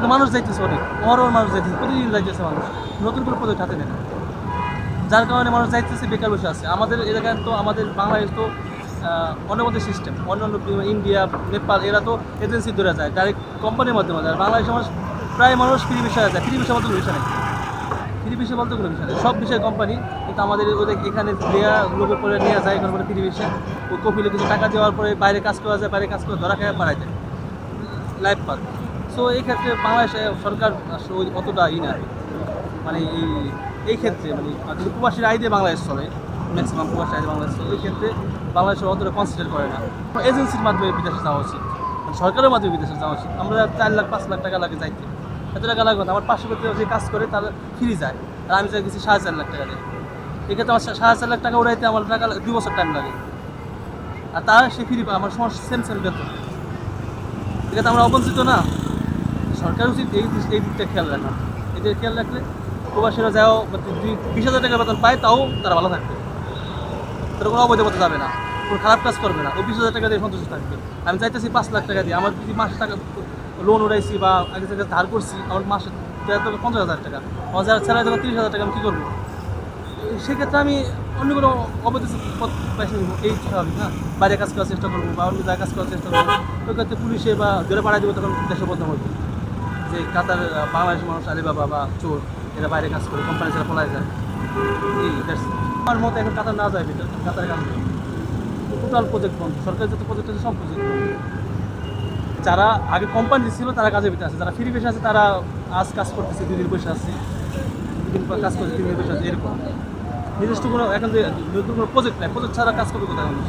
কিন্তু মানুষ যাইতেছে অনেক, অহরহ মানুষ যাইতেছে, প্রতিদিন যাইতেছে মানুষ, নতুন করে প্রজেক্ট হাতে নেয় যার কারণে মানুষ যাইতেছে, বেকার বসে আছে। আমাদের এলাকায় তো, আমাদের বাংলাদেশ তো অন্য মধ্যে সিস্টেম অন্য ইন্ডিয়া, নেপাল, এরা তো এজেন্সি ধরে যায় ডাইরেক্ট কোম্পানির মাধ্যমে যায়। বাংলাদেশে মানুষ, প্রায় মানুষ ফ্রি বিষয়ে যায়। ফ্রি বিষয় কোনো বিষয় নেই। ফ্রি বিষয় বলতে কোনো বিষয় সব বিষয় কোম্পানি কিন্তু আমাদের ওদের এখানে দেওয়া লোকের করে নেওয়া যায়, এখানে ফ্রি বিষয় ও কপিলে কিছু টাকা দেওয়ার পরে বাইরে কাজ করা যায়, বাইরে কাজ করে ধরা খেয়ে পাড়ায় যায়। লাইফ পার সো এই ক্ষেত্রে বাংলাদেশে সরকার অতটা ই না মানে এই এই ক্ষেত্রে মানে যদি প্রবাসীর আয় দিয়ে বাংলাদেশ চলে ম্যাক্সিমাম প্রবাসী আয় বাংলাদেশ চলে, ওই ক্ষেত্রে বাংলাদেশের অতটা কনসিডার করে না। এজেন্সির মাধ্যমে বিদেশে যাওয়া উচিত মানে সরকারের মাধ্যমে বিদেশে যাওয়া উচিত। আমরা চার লাখ, পাঁচ লাখ টাকা লাগে যাইতে। এত টাকা লাগবে না, আমার কোটি যে কাজ করে তারা ফ্রি যায়, আর আমি যাই গেছি সাড়ে চার লাখ টাকা দিয়ে। এক্ষেত্রে আমার সাড়ে চার লাখ টাকা উড়াইতে আমার টাকা দুই বছর টাইম লাগে। আর তারা সে ফ্রি পায়, আমার সমস্যা সেম সেম বেতন। এক্ষেত্রে আমরা অবঞ্চিত না। সরকার উচিত এই এই দিকটা খেয়াল রাখা। এই দিকে খেয়াল রাখলে প্রবাসীরা যাও দুই বিশ হাজার টাকা বেতন পায়, তাও তারা ভালো থাকবে। তারা কোনো অবৈধ পথে যাবে না, কোনো খারাপ কাজ করবে না। ও বিশ হাজার টাকা দিয়ে সন্তুষ্ট থাকবে। আমি চাইতেছি পাঁচ লাখ টাকা দিয়ে। আমার যদি মাসে টাকা লোন উড়াইছি বা আগে থেকে ধার করছি, আমার মাসে পঞ্চাশ হাজার টাকা। হাজার ছেড়ে যখন তিরিশ হাজার টাকা আমি কী করব? সেক্ষেত্রে আমি অন্য কোনো অবৈধ পথ পাইছি এই স্বাভাবিক না বাইরে কাজ করার চেষ্টা করব বা অন্য জায়গায় কাজ করার চেষ্টা করব। ওই ক্ষেত্রে পুলিশে বা ধরে পাড়ায় দেবো, তখন দেশে হইবে যে কাতার বাংলাদেশের মানুষ আলিবাবা বা চোর, এরা বাইরে কাজ করে কোম্পানি ছাড়া পলায় যায়। এই আমার মতে এখন কাতার না যায় ভিতরে কাতারে কাজ টোটাল প্রজেক্ট বন্ধ। সরকারি যত প্রজেক্ট আছে, সব প্রজেক্ট বন্ধ। যারা আগে কোম্পানি ছিল, তারা কাজের ভিতরে আছে। যারা ফ্রি বসে আছে, তারা আজ কাজ করতেছে দুদিন বসে আছে। দুদিন পর কাজ করছে, তিন দিন বসে আছে, এরকম। নিজস্ব কোনো, এখন যে কোনো প্রজেক্ট নাই প্রজেক্ট ছাড়া কাজ করবে কোথায় মানুষ?